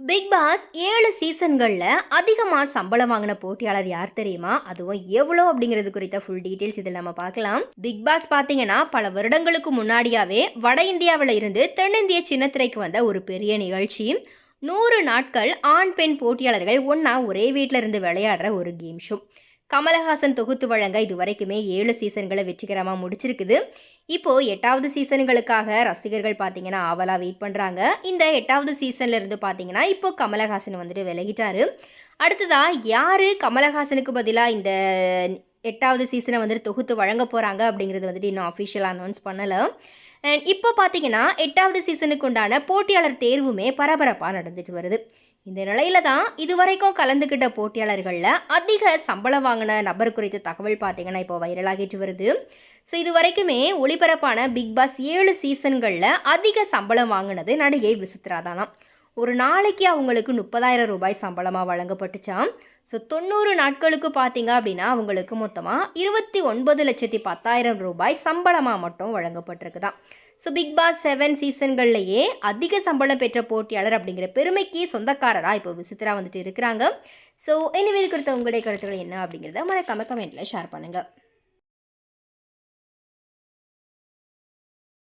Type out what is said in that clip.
Big pass ஏழு சீசன்களில் அதிகமாக சம்பளம் வாங்கின போட்டியாளர் யார் தெரியுமா? அதுவும் எவ்வளோ அப்படிங்கிறது குறித்த ஃபுல் டீட்டெயில்ஸ் இதில் நம்ம பார்க்கலாம். பிக் பாஸ் பார்த்தீங்கன்னா பல வருடங்களுக்கு முன்னாடியாவே வட இந்தியாவில் இருந்து தென்னிந்திய சின்னத்திரைக்கு வந்த ஒரு பெரிய நிகழ்ச்சி. நூறு நாட்கள் ஆண் பெண் போட்டியாளர்கள் ஒன்றா ஒரே வீட்டில் இருந்து விளையாடுற ஒரு கேம் ஷோ கமலஹாசன் தொகுத்து வழங்க இது வரைக்குமே ஏழு சீசன்களை வெற்றிகரமாக முடிச்சிருக்குது. இப்போ எட்டாவது சீசன்களுக்காக ரசிகர்கள் பார்த்தீங்கன்னா ஆவலாக வெயிட் பண்ணுறாங்க இந்த எட்டாவது சீசன்ல இருந்து பார்த்தீங்கன்னா இப்போ கமலஹாசன் வந்துட்டு விலகிட்டாரு. அடுத்ததா யார் கமலஹாசனுக்கு பதிலாக இந்த எட்டாவது சீசனை வந்துட்டு தொகுத்து வழங்க போகிறாங்க அப்படிங்கிறது வந்துட்டு இன்னும் அஃபிஷியலாக அனௌன்ஸ் பண்ணலை. அண்ட் இப்போ பார்த்தீங்கன்னா எட்டாவது சீசனுக்கு உண்டான போட்டியாளர் தேர்வுமே பரபரப்பாக நடந்துட்டு வருது. இந்த நிலையில தான் இதுவரைக்கும் கலந்துக்கிட்ட போட்டியாளர்களில் அதிக சம்பளம் வாங்கின நபர் குறித்த தகவல் பார்த்தீங்கன்னா இப்போ வைரலாகிட்டு வருது. ஸோ இது வரைக்குமே ஒளிபரப்பான பிக் பாஸ் ஏழு சீசன்களில் அதிக சம்பளம் வாங்கினது நடிகை விசித்ரா தானாம். ஒரு நாளைக்கு அவங்களுக்கு முப்பதாயிரம் ரூபாய் சம்பளமாக வழங்கப்பட்டுச்சாம் ஸோ தொண்ணூறு நாட்களுக்கு பார்த்தீங்க அப்படின்னா அவங்களுக்கு மொத்தமாக இருபத்தி ஒன்பது லட்சத்தி பத்தாயிரம் ரூபாய் சம்பளமாக மட்டும் வழங்கப்பட்டிருக்குதான் ஸோ பிக் பாஸ் செவன் சீசன்கள்லையே அதிக சம்பளம் பெற்ற போட்டியாளர் அப்படிங்கிற பெருமைக்கு சொந்தக்காரராக இப்போ விசித்திரா வந்துட்டு இருக்கிறாங்க. ஸோ எனவே இது குறித்த உங்களுடைய கருத்துக்கள் என்ன அப்படிங்கிறத மறக்காம கமெண்ட்டில் ஷேர் பண்ணுங்கள்